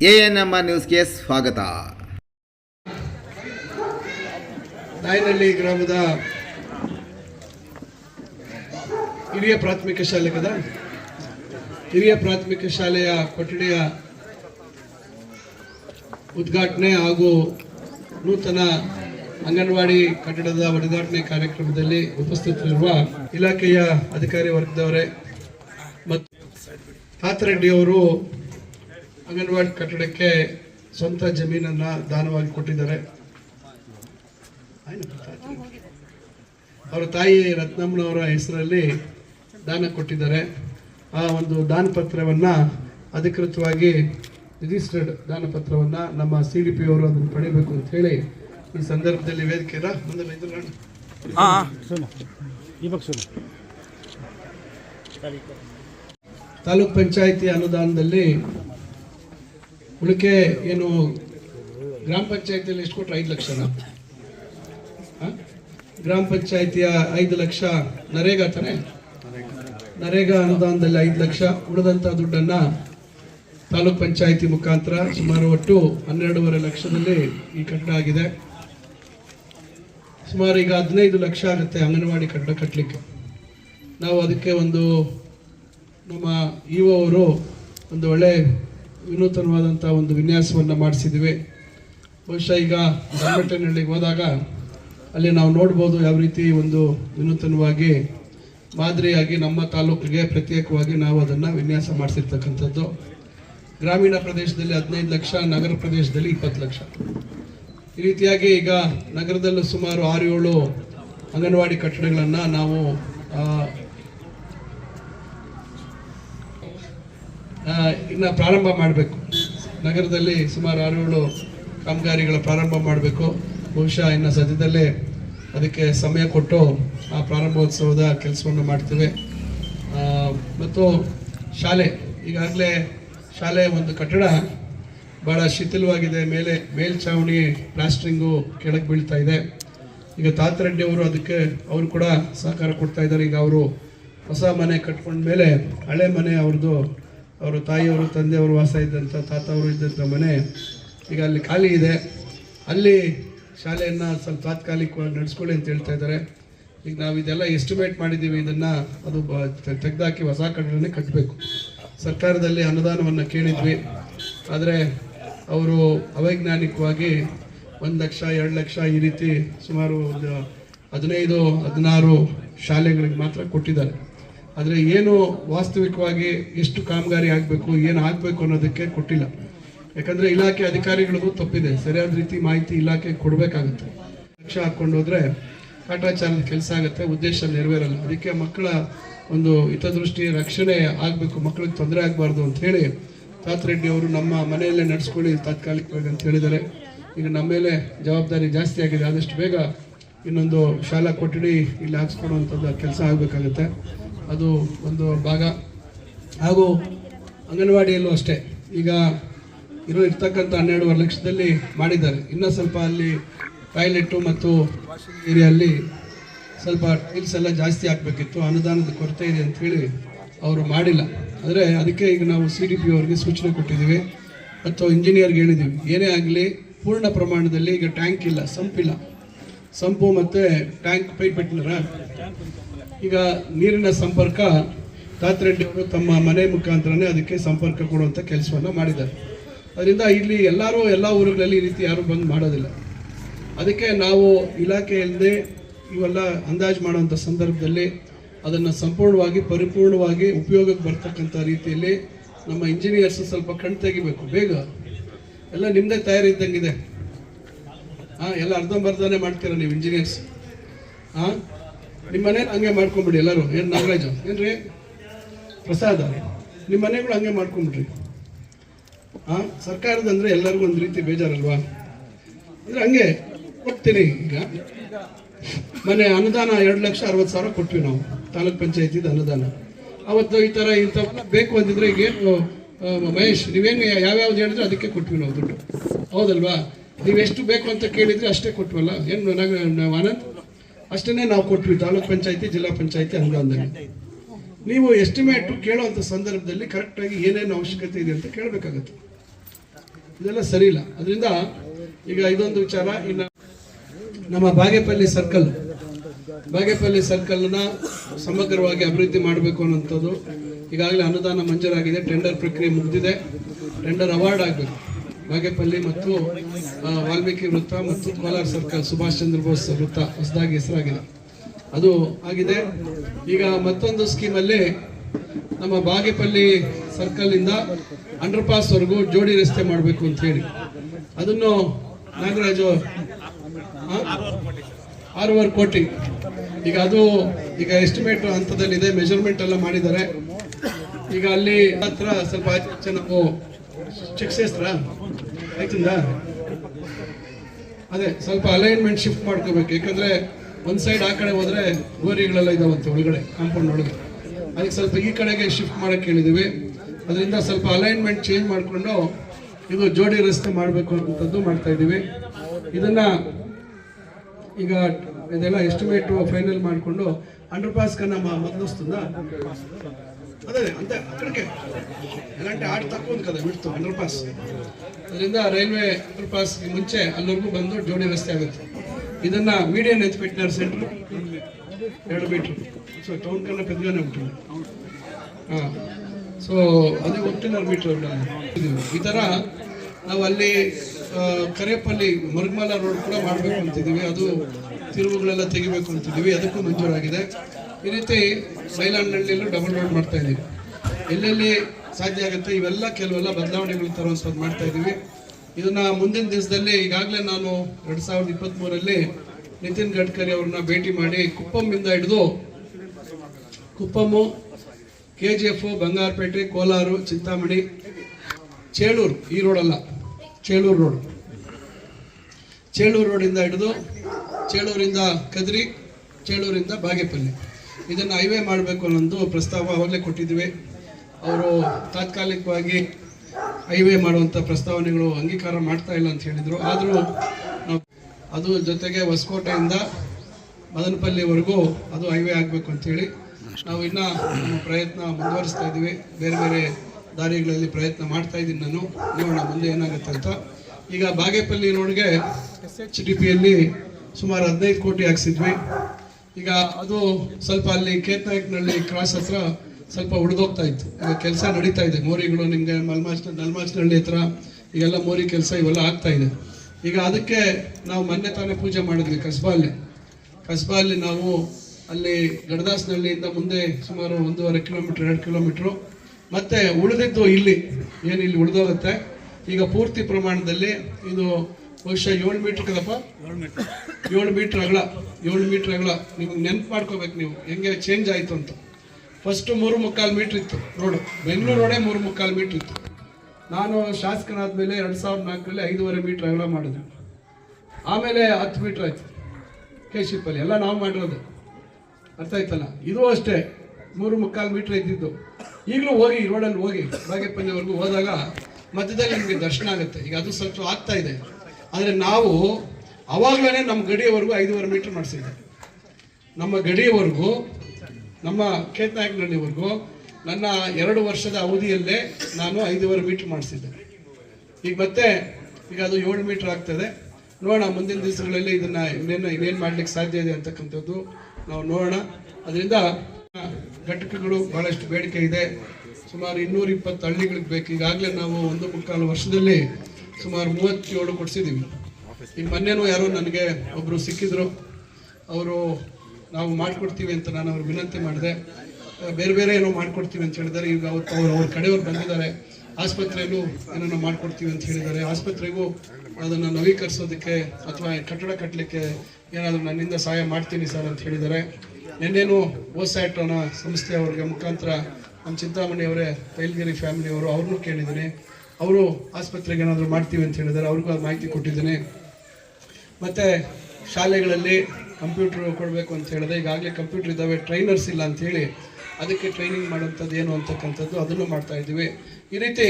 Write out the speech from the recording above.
A N M ನ್ಯೂಸ್ಗೆ ಸ್ವಾಗತ. ನಾಯನಹಳ್ಳಿ ಗ್ರಾಮದ ಹಿರಿಯ ಪ್ರಾಥಮಿಕ ಶಾಲೆ ಕದ? ಹಿರಿಯ ಪ್ರಾಥಮಿಕ ಶಾಲೆಯ ಕೊಠಡಿಯ ಉದ್ಘಾಟನೆ ಹಾಗೂ ನೂತನ ಅಂಗನವಾಡಿ ಕಟ್ಟಡದ ಉದ್ಘಾಟನೆ ಕಾರ್ಯಕ್ರಮದಲ್ಲಿ ಉಪಸ್ಥಿತರಿರುವ ಇಲಾಖೆಯ ಅಧಿಕಾರಿ ವರ್ಗದವರೇ ಮತ್ತು ತಾತರೆಡ್ಡಿ ಅವರು ಅಂಗನವಾಡಿ ಕಟ್ಟಡಕ್ಕೆ ಸ್ವಂತ ಜಮೀನನ್ನು ದಾನವಾಗಿ ಕೊಟ್ಟಿದ್ದಾರೆ. ಅವರ ತಾಯಿ ರತ್ನಮ್ಮನವರ ಹೆಸರಲ್ಲಿ ದಾನ ಕೊಟ್ಟಿದ್ದಾರೆ. ಆ ಒಂದು ದಾನ ಪತ್ರವನ್ನು ಅಧಿಕೃತವಾಗಿ ರಿಜಿಸ್ಟರ್ಡ್ ದಾನ ಪತ್ರವನ್ನು ನಮ್ಮ ಸಿ ಡಿ ಪಿ ಅವರು ಅದನ್ನು ಪಡಿಬೇಕು ಅಂತ ಹೇಳಿ ಈ ಸಂದರ್ಭದಲ್ಲಿ ವೇದಿಕೆ. ತಾಲೂಕ್ ಪಂಚಾಯಿತಿ ಅನುದಾನದಲ್ಲಿ ಉಳಿಕೆ ಏನು ಗ್ರಾಮ ಪಂಚಾಯತಿಯಲ್ಲಿ ಎಷ್ಟು ಕೊಟ್ಟರೆ ಐದು ಲಕ್ಷನ? ಗ್ರಾಮ ಪಂಚಾಯಿತಿಯ ಐದು ಲಕ್ಷ ನರೇಗಾ ತಾನೆ? ನರೇಗಾ ಅನುದಾನದಲ್ಲಿ ಐದು ಲಕ್ಷ. ಉಳಿದಂಥ ದುಡ್ಡನ್ನ ತಾಲೂಕ್ ಪಂಚಾಯಿತಿ ಮುಖಾಂತರ ಸುಮಾರು ಒಟ್ಟು ಹನ್ನೆರಡೂವರೆ ಲಕ್ಷದಲ್ಲಿ ಈ ಕಟ್ಟಡ ಆಗಿದೆ. ಸುಮಾರು ಈಗ ಹದಿನೈದು ಲಕ್ಷ ಆಗುತ್ತೆ ಅಂಗನವಾಡಿ ಕಟ್ಟಡ ಕಟ್ಟಲಿಕ್ಕೆ ನಾವು ಅದಕ್ಕೆ ಒಂದು ನಮ್ಮ ಇಒ ಅವರು ಒಂದು ಒಳ್ಳೆ ವಿನೂತನವಾದಂಥ ಒಂದು ವಿನ್ಯಾಸವನ್ನು ಮಾಡಿಸಿದ್ವಿ. ಬಹುಶಃ ಈಗ ಧರ್ಮಟ್ಟನಹಳ್ಳಿಗೆ ಹೋದಾಗ ಅಲ್ಲಿ ನಾವು ನೋಡ್ಬೋದು ಯಾವ ರೀತಿ ಒಂದು ವಿನೂತನವಾಗಿ ಮಾದರಿಯಾಗಿ ನಮ್ಮ ತಾಲೂಕಿಗೆ ಪ್ರತ್ಯೇಕವಾಗಿ ನಾವು ಅದನ್ನು ವಿನ್ಯಾಸ ಮಾಡಿಸಿರ್ತಕ್ಕಂಥದ್ದು. ಗ್ರಾಮೀಣ ಪ್ರದೇಶದಲ್ಲಿ ಹದಿನೈದು ಲಕ್ಷ, ನಗರ ಪ್ರದೇಶದಲ್ಲಿ ಇಪ್ಪತ್ತು ಲಕ್ಷ. ಈ ರೀತಿಯಾಗಿ ಈಗ ನಗರದಲ್ಲೂ ಸುಮಾರು ಆರು ಏಳು ಅಂಗನವಾಡಿ ಕಟ್ಟಡಗಳನ್ನು ನಾವು ಆ, ಆ, ಇನ್ನು ಪ್ರಾರಂಭ ಮಾಡಬೇಕು. ನಗರದಲ್ಲಿ ಸುಮಾರು ಆರು ಏಳು ಕಾಮಗಾರಿಗಳ ಪ್ರಾರಂಭ ಮಾಡಬೇಕು. ಬಹುಶಃ ಇನ್ನು ಸದ್ಯದಲ್ಲೇ ಅದಕ್ಕೆ ಸಮಯ ಕೊಟ್ಟು ಆ ಪ್ರಾರಂಭೋತ್ಸವದ ಕೆಲಸವನ್ನು ಮಾಡ್ತೇವೆ. ಮತ್ತು ಶಾಲೆ, ಈಗಾಗಲೇ ಶಾಲೆ ಒಂದು ಕಟ್ಟಡ ಭಾಳ ಶಿಥಿಲವಾಗಿದೆ. ಮೇಲೆ ಮೇಲ್ಛಾವಣಿ ಪ್ಲಾಸ್ಟ್ರಿಂಗು ಕೆಳಗೆ ಬೀಳ್ತಾ ಇದೆ. ಈಗ ತಾತರೆಡ್ಡಿ ಅವರು ಅದಕ್ಕೆ ಅವರು ಕೂಡ ಸಹಕಾರ ಕೊಡ್ತಾ ಇದ್ದಾರೆ. ಈಗ ಅವರು ಹೊಸ ಮನೆ ಕಟ್ಕೊಂಡ ಮೇಲೆ ಹಳೆ ಮನೆ ಅವ್ರದ್ದು ಅವರು ತಾಯಿಯವರು, ತಂದೆಯವರು ವಾಸ ಇದ್ದಂಥ ತಾತ ಅವರು ಇದ್ದಂಥ ಮನೆ ಈಗ ಅಲ್ಲಿ ಖಾಲಿ ಇದೆ. ಅಲ್ಲಿ ಶಾಲೆಯನ್ನು ಸ್ವಲ್ಪ ತಾತ್ಕಾಲಿಕವಾಗಿ ನಡೆಸ್ಕೊಳ್ಳಿ ಅಂತ ಹೇಳ್ತಾ ಇದ್ದಾರೆ. ಈಗ ನಾವು ಇದೆಲ್ಲ ಎಸ್ಟಿಮೇಟ್ ಮಾಡಿದ್ದೀವಿ. ಇದನ್ನು ಅದು ತೆಗ್ದಾಕಿ ಹೊಸ ಕಟ್ಟಡನೇ ಕಟ್ಟಬೇಕು ಸರ್ಕಾರದಲ್ಲಿ ಅನುದಾನವನ್ನು ಕೇಳಿದ್ವಿ. ಆದರೆ ಅವರು ಅವೈಜ್ಞಾನಿಕವಾಗಿ ಒಂದು ಲಕ್ಷ, ಎರಡು ಲಕ್ಷ ಈ ರೀತಿ ಸುಮಾರು ಒಂದು ಹದಿನೈದು, ಹದಿನಾರು ಶಾಲೆಗಳಿಗೆ ಮಾತ್ರ ಕೊಟ್ಟಿದ್ದಾರೆ. ಆದರೆ ಏನು ವಾಸ್ತವಿಕವಾಗಿ ಎಷ್ಟು ಕಾಮಗಾರಿ ಆಗಬೇಕು, ಏನು ಆಗಬೇಕು ಅನ್ನೋದಕ್ಕೆ ಕೊಟ್ಟಿಲ್ಲ. ಯಾಕಂದರೆ ಇಲಾಖೆ ಅಧಿಕಾರಿಗಳಿಗೂ ತಪ್ಪಿದೆ. ಸರಿಯಾದ ರೀತಿ ಮಾಹಿತಿ ಇಲಾಖೆ ಕೊಡಬೇಕಾಗುತ್ತೆ. ಲಕ್ಷ ಹಾಕ್ಕೊಂಡು ಹೋದರೆ ಕಾಟಾಚಾರದ ಕೆಲಸ ಆಗುತ್ತೆ, ಉದ್ದೇಶ ನೆರವೇರಲ್ಲ. ಅದಕ್ಕೆ ಮಕ್ಕಳ ಒಂದು ಹಿತದೃಷ್ಟಿ ರಕ್ಷಣೆ ಆಗಬೇಕು ಮಕ್ಕಳಿಗೆ ತೊಂದರೆ ಆಗಬಾರ್ದು ಅಂತ ಹೇಳಿ ತಾತರೆಡ್ಡಿ ಅವರು ನಮ್ಮ ಮನೆಯಲ್ಲೇ ನಡೆಸ್ಕೊಳ್ಳಿ, ತಾತ್ಕಾಲಿಕವಾಗಿ ಅಂತ ಹೇಳಿದ್ದಾರೆ. ಈಗ ನಮ್ಮ ಮೇಲೆ ಜವಾಬ್ದಾರಿ ಜಾಸ್ತಿ ಆಗಿದೆ. ಆದಷ್ಟು ಬೇಗ ಇನ್ನೊಂದು ಶಾಲಾ ಕೊಠಡಿ ಇಲ್ಲಿ ಹಾಕ್ಸ್ಕೊಡುವಂಥದ್ದು ಕೆಲಸ ಆಗಬೇಕಾಗುತ್ತೆ. ಅದು ಒಂದು ಭಾಗ. ಹಾಗೂ ಅಂಗನವಾಡಿಯಲ್ಲೂ ಅಷ್ಟೇ. ಈಗ ಇರೋ ಇರ್ತಕ್ಕಂಥ ಹನ್ನೆರಡುವರೆ ಲಕ್ಷದಲ್ಲಿ ಮಾಡಿದ್ದಾರೆ. ಇನ್ನೂ ಸ್ವಲ್ಪ ಅಲ್ಲಿ ಟಾಯ್ಲೆಟ್ಟು ಮತ್ತು ಏರಿಯಲ್ಲಿ ಸ್ವಲ್ಪ ಟೈಲ್ಸ್ ಎಲ್ಲ ಜಾಸ್ತಿ ಆಗಬೇಕಿತ್ತು ಅನುದಾನದ ಕೊರತೆ ಇದೆ ಅಂಥೇಳಿ ಅವರು ಮಾಡಿಲ್ಲ. ಆದರೆ ಅದಕ್ಕೆ ಈಗ ನಾವು ಸಿ ಡಿ ಪಿ ಅವ್ರಿಗೆ ಸೂಚನೆ ಕೊಟ್ಟಿದ್ದೀವಿ. ಮತ್ತು ಇಂಜಿನಿಯರ್ಗೆ ಹೇಳಿದ್ದೀವಿ. ಏನೇ ಆಗಲಿ, ಪೂರ್ಣ ಪ್ರಮಾಣದಲ್ಲಿ ಈಗ ಟ್ಯಾಂಕ್ ಇಲ್ಲ ಸಂಪಿಲ್ಲ ಸಂಪು ಮತ್ತು ಟ್ಯಾಂಕ್ ಪೈಪ್ ಇಟ್ಟಿದ್ರ ಈಗ ನೀರಿನ ಸಂಪರ್ಕ ಅವರು ತಮ್ಮ ಮನೆ ಮುಖಾಂತರನೇ ಅದಕ್ಕೆ ಸಂಪರ್ಕ ಕೊಡುವಂಥ ಕೆಲಸವನ್ನು ಮಾಡಿದ್ದಾರೆ. ಅದರಿಂದ ಇಲ್ಲಿ ಎಲ್ಲರೂ ಎಲ್ಲ ಊರುಗಳಲ್ಲಿ ಈ ರೀತಿ ಯಾರು ಬಂದು ಮಾಡೋದಿಲ್ಲ. ಅದಕ್ಕೆ ನಾವು ಇಲಾಖೆಯಲ್ಲದೆ ಇವೆಲ್ಲ ಅಂದಾಜು ಮಾಡುವಂಥ ಸಂದರ್ಭದಲ್ಲಿ ಅದನ್ನು ಸಂಪೂರ್ಣವಾಗಿ ಪರಿಪೂರ್ಣವಾಗಿ ಉಪಯೋಗಕ್ಕೆ ಬರ್ತಕ್ಕಂಥ ರೀತಿಯಲ್ಲಿ ನಮ್ಮ ಇಂಜಿನಿಯರ್ಸ್ ಸ್ವಲ್ಪ ಕಣ್ ತೆಗಿಬೇಕು. ಬೇಗ. ಎಲ್ಲ ನಿಮ್ಮದೇ ತಯಾರಿ ಇದ್ದಂಗಿದೆ. ಹಾಂ, ಎಲ್ಲ ಅರ್ಧಂಬರ್ಧನೇ ಮಾಡ್ತೀರ ನೀವು ಇಂಜಿನಿಯರ್ಸ್ ಹಾಂ? ನಿಮ್ಮ ಮನೇಲಿ ಹಂಗೆ ಮಾಡ್ಕೊಂಬಿಡಿ ಎಲ್ಲರೂ. ಏನು ನಾಗರಾಜು? ಏನ್ರಿ? ಪ್ರಸಾದ? ನಿಮ್ಮ ಮನೆಗಳು ಹಂಗೆ ಮಾಡ್ಕೊಂಬಿಡ್ರಿ ಹಾಂ ಸರ್ಕಾರದ ಅಂದರೆ ಎಲ್ಲರಿಗೂ ಒಂದು ರೀತಿ ಬೇಜಾರಲ್ವಾ? ಅಂದರೆ ಹಂಗೆ ಕೊಡ್ತೀನಿ ಈಗ. ಮನೆ ಅನುದಾನ ಎರಡು ಲಕ್ಷ ಅರವತ್ತು ಸಾವಿರ ಕೊಟ್ವಿ ನಾವು. ತಾಲೂಕ್ ಪಂಚಾಯತಿದ ಅನುದಾನ. ಅವತ್ತು ಈ ಥರ ಇಂಥ ಬೇಕು ಅಂದಿದ್ರೆ ಈಗೇನು ಮಹೇಶ್, ನೀವೇನು ಯಾವ್ಯಾವ್ದು ಹೇಳಿದ್ರೆ ಅದಕ್ಕೆ ಕೊಟ್ವಿ ನಾವು ದುಡ್ಡು. ಹೌದಲ್ವಾ? ನೀವು ಎಷ್ಟು ಬೇಕು ಅಂತ ಕೇಳಿದ್ರೆ ಅಷ್ಟೇ ಕೊಟ್ವಲ್ಲ? ಏನು ಆನಂದ್ ಅಷ್ಟೇ ನಾವು ಕೊಟ್ವಿ, ತಾಲೂಕ್ ಪಂಚಾಯತಿ, ಜಿಲ್ಲಾ ಪಂಚಾಯತಿ ಅನುದಾನದಲ್ಲಿ. ನೀವು ಎಸ್ಟಿಮೇಟ್ ಕೇಳುವಂಥ ಸಂದರ್ಭದಲ್ಲಿ ಕರೆಕ್ಟಾಗಿ ಏನೇನು ಅವಶ್ಯಕತೆ ಇದೆ ಅಂತ ಕೇಳಬೇಕಾಗತ್ತೆ. ಇದೆಲ್ಲ ಸರಿ ಇಲ್ಲ. ಅದರಿಂದ ಈಗ ಇದೊಂದು ವಿಚಾರ, ಇನ್ನು ನಮ್ಮ ಬಾಗೇಪಲ್ಲಿ ಸರ್ಕಲ್ ಬಾಗೇಪಲ್ಲಿ ಸರ್ಕಲ್ನ ಸಮಗ್ರವಾಗಿ ಅಭಿವೃದ್ಧಿ ಮಾಡಬೇಕು ಅನ್ನೋಂಥದ್ದು ಈಗಾಗಲೇ ಅನುದಾನ ಮಂಜೂರಾಗಿದೆ ಟೆಂಡರ್ ಪ್ರಕ್ರಿಯೆ ಮುಗಿದಿದೆ. ಟೆಂಡರ್ ಅವಾರ್ಡ್ ಆಗಬೇಕು. ಬಾಗೇಪಲ್ಲಿ ಮತ್ತು ವಾಲ್ಮೀಕಿ ವೃತ್ತ ಮತ್ತು ಕೋಲಾರ ಸರ್ಕಲ್ ಸುಭಾಷ್ ಚಂದ್ರ ಬೋಸ್ ವೃತ್ತ ಹೊಸದಾಗಿ ಹೆಸರಾಗಿದೆ. ಅದು ಆಗಿದೆ. ಈಗ ಮತ್ತೊಂದು ಸ್ಕೀಮಲ್ಲಿ ನಮ್ಮ ಬಾಗೇಪಲ್ಲಿ ಸರ್ಕಲ್ನಿಂದ ಅಂಡರ್ ಪಾಸ್ವರೆಗೂ ಜೋಡಿ ರಸ್ತೆ ಮಾಡಬೇಕು ಅಂತ ಹೇಳಿ. ಅದನ್ನು ನಾಗರಾಜು? ಆರೂವರೆ ಕೋಟಿ. ಈಗ ಅದು, ಈಗ ಎಸ್ಟಿಮೇಟ್ ಹಂತದಲ್ಲಿದೆ ಮೆಜರ್ಮೆಂಟ್ ಎಲ್ಲ ಮಾಡಿದ್ದಾರೆ. ಈಗ ಅಲ್ಲಿ ಹತ್ರ ಸ್ವಲ್ಪ ನಾವು ಚೆಕ್ ಸೇಸ್ತ್ರಾ ಆಯ್ತಿಂದ ಅದೇ, ಸ್ವಲ್ಪ ಅಲೈನ್ಮೆಂಟ್ ಶಿಫ್ಟ್ ಮಾಡ್ಕೋಬೇಕು. ಯಾಕಂದ್ರೆ ಒಂದು ಸೈಡ್ ಆ ಕಡೆ ಹೋದರೆ ಗೋರಿಗಳೆಲ್ಲ ಇದಾವಂತೆ ಒಳಗಡೆ ಕಾಂಪೌಂಡ್ ಒಳಗೆ. ಅದಕ್ಕೆ ಸ್ವಲ್ಪ ಈ ಕಡೆಗೆ ಶಿಫ್ಟ್ ಮಾಡೋಕ್ಕೆ ಹೇಳಿದ್ದೀವಿ ಅದರಿಂದ ಸ್ವಲ್ಪ ಅಲೈನ್ಮೆಂಟ್ ಚೇಂಜ್ ಮಾಡಿಕೊಂಡು ಇದು ಜೋಡಿ ರಸ್ತೆ ಮಾಡಬೇಕು ಅಂತದ್ದು ಮಾಡ್ತಾ ಇದ್ದೀವಿ ಇದನ್ನ ಈಗ ಇದೆಲ್ಲ ಎಸ್ಟಿಮೇಟು ಫೈನಲ್ ಮಾಡಿಕೊಂಡು ಅಂಡರ್ ಪಾಸ್ ಕನ್ನ ಮೊದಲಿಸ್ತದ ಅದೇ అంతే అక్కడికే ఎలాంటి ఆట తక్కువ ಕದ ಬಿಡ್ತು ಅಂಡರ್ ಪಾಸ್. ಅದರಿಂದ ರೈಲ್ವೆ ಅಂಡರ್ ಪಾಸ್ಗೆ ಮುಂಚೆ ಅಲ್ಲಿವರೆಗೂ ಬಂದು ಜೋಡಿ ರಸ್ತೆ ಆಗುತ್ತೆ. ಇದನ್ನ ಮೀಡಿಯನ್ ಎತ್ತಿಬಿಟ್ಟಿದ್ದಾರೆ ಸೆಂಟ್ರ್ ಎರಡು ಮೀಟ್ರ್ ಸೊ ಟೌನ್ ಕన్నా ಉಂಟು ಹಾ. ಸೊ ಅದೇ ಒಟ್ಟಿನ ಮೀಟ್ರ್ ಈ ಥರ ನಾವು ಅಲ್ಲಿ ಕರೇಪಲ್ಲಿ ಮರುಗಮಲ ರೋಡ್ ಕೂಡ ಮಾಡಬೇಕು ಅಂತಿದ್ದೀವಿ. ಅದು ತಿರುವುಗಳೆಲ್ಲ ತೆಗಿಬೇಕು ಅಂತಿದ್ದೀವಿ. ಅದಕ್ಕೂ ಮಂಜೂರಾಗಿದೆ. ಈ ರೀತಿ ಮೈಲಾಂಡಹಳ್ಳಿಯಲ್ಲೂ ಡಬಲ್ ರೋಡ್ ಮಾಡ್ತಾ ಇದ್ದೀವಿ. ಎಲ್ಲೆಲ್ಲಿ ಸಾಧ್ಯ ಆಗುತ್ತೆ, ಇವೆಲ್ಲ ಕೆಲವೆಲ್ಲ ಬದಲಾವಣೆಗಳು ತರುವಂಥದ್ದು ಮಾಡ್ತಾ ಇದ್ದೀವಿ. ಇದನ್ನ ಮುಂದಿನ ದಿವಸದಲ್ಲಿ ಈಗಾಗಲೇ ನಾನು ಎರಡು ಸಾವಿರದ ಇಪ್ಪತ್ತ್ಮೂರಲ್ಲಿ ನಿತಿನ್ ಗಡ್ಕರಿ ಅವ್ರನ್ನ ಭೇಟಿ ಮಾಡಿ ಕುಪ್ಪಮ್ಮಿಂದ ಹಿಡಿದು Kuppam K G F Bangarapete, Kolar, Chintamani, Chelur, ಈ ರೋಡಲ್ಲ ಚೇಳೂರು ರೋಡ್ ಚೇಳೂರು ರೋಡಿಂದ ಹಿಡಿದು ಚೇಳೂರಿಂದ ಕದ್ರಿ, ಚೇಳೂರಿಂದ ಬಾಗೇಪಲ್ಲಿ. ಇದನ್ನು ಹೈವೇ ಮಾಡಬೇಕು ಅನ್ನೋದು ಪ್ರಸ್ತಾವ ಅವಾಗಲೇ ಕೊಟ್ಟಿದ್ವಿ. ಅವರು ತಾತ್ಕಾಲಿಕವಾಗಿ ಹೈವೇ ಮಾಡುವಂಥ ಪ್ರಸ್ತಾವನೆಗಳು ಅಂಗೀಕಾರ ಮಾಡ್ತಾ ಇಲ್ಲ ಅಂತ ಹೇಳಿದರು. ಆದರೂ ಅದು ಜೊತೆಗೆ ಹೊಸಕೋಟೆಯಿಂದ ಮದನಪಲ್ಲಿವರೆಗೂ ಅದು ಹೈವೇ ಆಗಬೇಕು ಅಂಥೇಳಿ ನಾವು ಇನ್ನೂ ಪ್ರಯತ್ನ ಮುಂದುವರಿಸ್ತಾ ಇದ್ದೀವಿ. ಬೇರೆ ಬೇರೆ ದಾರಿಗಳಲ್ಲಿ ಪ್ರಯತ್ನ ಮಾಡ್ತಾ ಇದ್ದೀನಿ ನಾನು. ನೋಡೋಣ ಮುಂದೆ ಏನಾಗುತ್ತೆ ಅಂತ. ಈಗ ಬಾಗೇಪಲ್ಲಿ ನೋಡಿಗೆ ಎಸ್ ಎಚ್ ಡಿ ಪಿಯಲ್ಲಿ ಸುಮಾರು ಹದಿನೈದು ಕೋಟಿ ಹಾಕ್ಸಿದ್ವಿ. ಈಗ ಅದು ಸ್ವಲ್ಪ ಅಲ್ಲಿ ಕೇತ್ನಾಯಕನಹಳ್ಳಿ ಕ್ರಾಸ್ ಹತ್ರ ಸ್ವಲ್ಪ ಉಳಿದೋಗ್ತಾ ಇತ್ತು. ಈಗ ಕೆಲಸ ನಡೀತಾ ಇದೆ. ಮೋರಿಗಳು ನಿಮಗೆ ಮಲ್ಮಾಸ್ನ ನಲ್ಮಾಚ್ನಹಳ್ಳಿ ಹತ್ರ ಈಗೆಲ್ಲ ಮೋರಿ ಕೆಲಸ ಇವೆಲ್ಲ ಆಗ್ತಾ ಇದೆ. ಈಗ ಅದಕ್ಕೆ ನಾವು ಮೊನ್ನೆ ತಾನೇ ಪೂಜೆ ಮಾಡಿದ್ವಿ ಕಸ್ಬಾಲ್ಲಿ ಕಸ್ಬಾಲ್ಲಿ ನಾವು ಅಲ್ಲಿ ಗಡದಾಸ್ನಹಳ್ಳಿಯಿಂದ ಮುಂದೆ ಸುಮಾರು ಒಂದೂವರೆ ಕಿಲೋಮೀಟ್ರ್, ಎರಡು ಕಿಲೋಮೀಟ್ರು. ಮತ್ತು ಉಳಿದಿದ್ದು ಇಲ್ಲಿ ಏನು ಇಲ್ಲಿ ಉಳಿದೋಗುತ್ತೆ, ಈಗ ಪೂರ್ತಿ ಪ್ರಮಾಣದಲ್ಲಿ ಇದು ಬಹುಶಃ ಏಳು ಮೀಟ್ರ್ ಕದಪ್ಪ? ಏಳು ಮೀಟ್ರ್ ಅಗಲ ಏಳು ಮೀಟ್ರ್ ಅಗಲ. ನಿಮಗೆ ನೆನ್ಪು ಮಾಡ್ಕೋಬೇಕು ನೀವು. ಹೆಂಗೆ ಚೇಂಜ್ ಆಯಿತು ಅಂತ. ಫಸ್ಟ್ ಮೂರು ಮುಕ್ಕಾಲು ಮೀಟ್ರ್ ಇತ್ತು. ರೋಡು ಬೆಂಗಳೂರು ರೋಡೇ ಮೂರು ಮುಕ್ಕಾಲು ಮೀಟ್ರ್ ಇತ್ತು. ನಾನು ಶಾಸಕನಾದ ಮೇಲೆ ಎರಡು ಸಾವಿರದ ನಾಲ್ಕರಲ್ಲಿ ಐದೂವರೆ ಮೀಟ್ರ್ ಅಗಲ ಮಾಡಿದ್ವಿ ಆಮೇಲೆ ಹತ್ತು ಮೀಟ್ರ್ ಆಯಿತು. ಕೆ ಶಿಪ್ಪಲ್ಲಿ ಎಲ್ಲ ನಾವು ಮಾಡಿರೋದು. ಅರ್ಥ ಆಯ್ತಲ್ಲ? ಇದು ಅಷ್ಟೇ. ಮೂರು ಮುಕ್ಕಾಲು ಮೀಟ್ರ್ ಇದ್ದಿದ್ದು. ಈಗಲೂ ಹೋಗಿ ರೋಡಲ್ಲಿ ಹೋಗಿ ಬಾಗೇಪಲ್ಲಿವರೆಗೂ ಹೋದಾಗ ಮಧ್ಯದಲ್ಲಿ ನಿಮಗೆ ದರ್ಶನ ಆಗುತ್ತೆ. ಈಗ ಅದು ಸ್ವಲ್ಪ ಆಗ್ತಾ ಇದೆ. ಆದರೆ ನಾವು ಅವಾಗಲೇ ನಮ್ಮ ಗಡಿಯವರೆಗೂ ಐದೂವರೆ ಮೀಟ್ರ್ ಮಾಡಿಸಿದ್ದೆ ನಮ್ಮ ಗಡಿಯವರೆಗೂ, ನಮ್ಮ ಕೇತ್ನಾಯಕನಹಳ್ಳಿವರೆಗೂ ನನ್ನ ಎರಡು ವರ್ಷದ ಅವಧಿಯಲ್ಲೇ ನಾನು ಐದೂವರೆ ಮೀಟ್ರ್ ಮಾಡಿಸಿದ್ದೆ. ಈಗ ಮತ್ತೆ ಈಗ ಅದು ಏಳು ಮೀಟರ್ ಆಗ್ತದೆ. ನೋಡೋಣ, ಮುಂದಿನ ದಿವಸಗಳಲ್ಲಿ ಇದನ್ನು ಇನ್ನೇನು ಇನ್ನೇನು ಮಾಡ್ಲಿಕ್ಕೆ ಸಾಧ್ಯ ಇದೆ ಅಂತಕ್ಕಂಥದ್ದು ನಾವು ನೋಡೋಣ. ಅದರಿಂದ ಘಟಕಗಳು ಭಾಳಷ್ಟು ಬೇಡಿಕೆ ಇದೆ. ಸುಮಾರು ಇನ್ನೂರ ಇಪ್ಪತ್ತು ಹಳ್ಳಿಗಳಿಗೆ ಬೇಕು. ಈಗಾಗಲೇ ನಾವು ಒಂದು ಮುಕ್ಕಾಲು ವರ್ಷದಲ್ಲಿ ಸುಮಾರು ಮೂವತ್ತೇಳು ಕೊಡಿಸಿದ್ದೀವಿ ಈಗ ಮೊನ್ನೆನೂ ಯಾರೋ ನನಗೆ ಒಬ್ಬರು ಸಿಕ್ಕಿದ್ರು. ಅವರು, ನಾವು ಮಾಡಿಕೊಡ್ತೀವಿ ಅಂತ ನಾನು ಅವ್ರಿಗೆ ವಿನಂತಿ ಮಾಡಿದೆ. ಬೇರೆ ಬೇರೆ ಏನೋ ಮಾಡಿಕೊಡ್ತೀವಿ ಅಂತ ಹೇಳಿದ್ದಾರೆ. ಈಗ ಅವತ್ತು ಅವ್ರು, ಅವ್ರ ಕಡೆಯವ್ರು ಬಂದಿದ್ದಾರೆ. ಆಸ್ಪತ್ರೆಯಲ್ಲೂ ಏನೋ ಮಾಡಿಕೊಡ್ತೀವಿ ಅಂತ ಹೇಳಿದ್ದಾರೆ. ಆಸ್ಪತ್ರೆಗೂ ಅದನ್ನು ನವೀಕರಿಸೋದಕ್ಕೆ ಅಥವಾ ಕಟ್ಟಡ ಕಟ್ಟಲಿಕ್ಕೆ ಏನಾದರೂ ನನ್ನಿಂದ ಸಹಾಯ ಮಾಡ್ತೀನಿ ಸರ್ ಅಂತ ಹೇಳಿದ್ದಾರೆ. ನಿನ್ನೇನು ಓಸ್ಯಾಟ್ ಅನ್ನೋ ಸಂಸ್ಥೆಯವ್ರಿಗೆ ಮುಖಾಂತರ ನಮ್ಮ ಚಿಂತಾಮಣಿಯವರೇ, ತೈಲ್ಗಿರಿ ಫ್ಯಾಮಿಲಿಯವರು ಅವ್ರನ್ನೂ ಕೇಳಿದ್ದೀನಿ. ಅವರು ಆಸ್ಪತ್ರೆಗೆ ಏನಾದರೂ ಮಾಡ್ತೀವಿ ಅಂತ ಹೇಳಿದ್ದಾರೆ, ಅವ್ರಿಗೂ ಆ ಮಾಹಿತಿ ಕೊಟ್ಟಿದ್ದೀನಿ. ಮತ್ತು ಶಾಲೆಗಳಲ್ಲಿ ಕಂಪ್ಯೂಟರ್ ಕೊಡಬೇಕು ಅಂತ ಹೇಳಿದೆ. ಈಗಾಗಲೇ ಕಂಪ್ಯೂಟರ್ ಇದ್ದಾವೆ ಟ್ರೈನರ್ಸ್ ಇಲ್ಲ ಅಂತ ಹೇಳಿ ಅದಕ್ಕೆ ಟ್ರೈನಿಂಗ್ ಮಾಡೋಂಥದ್ದು ಏನು ಅಂತಕ್ಕಂಥದ್ದು ಅದನ್ನು ಮಾಡ್ತಾ ಇದ್ದೀವಿ. ಈ ರೀತಿ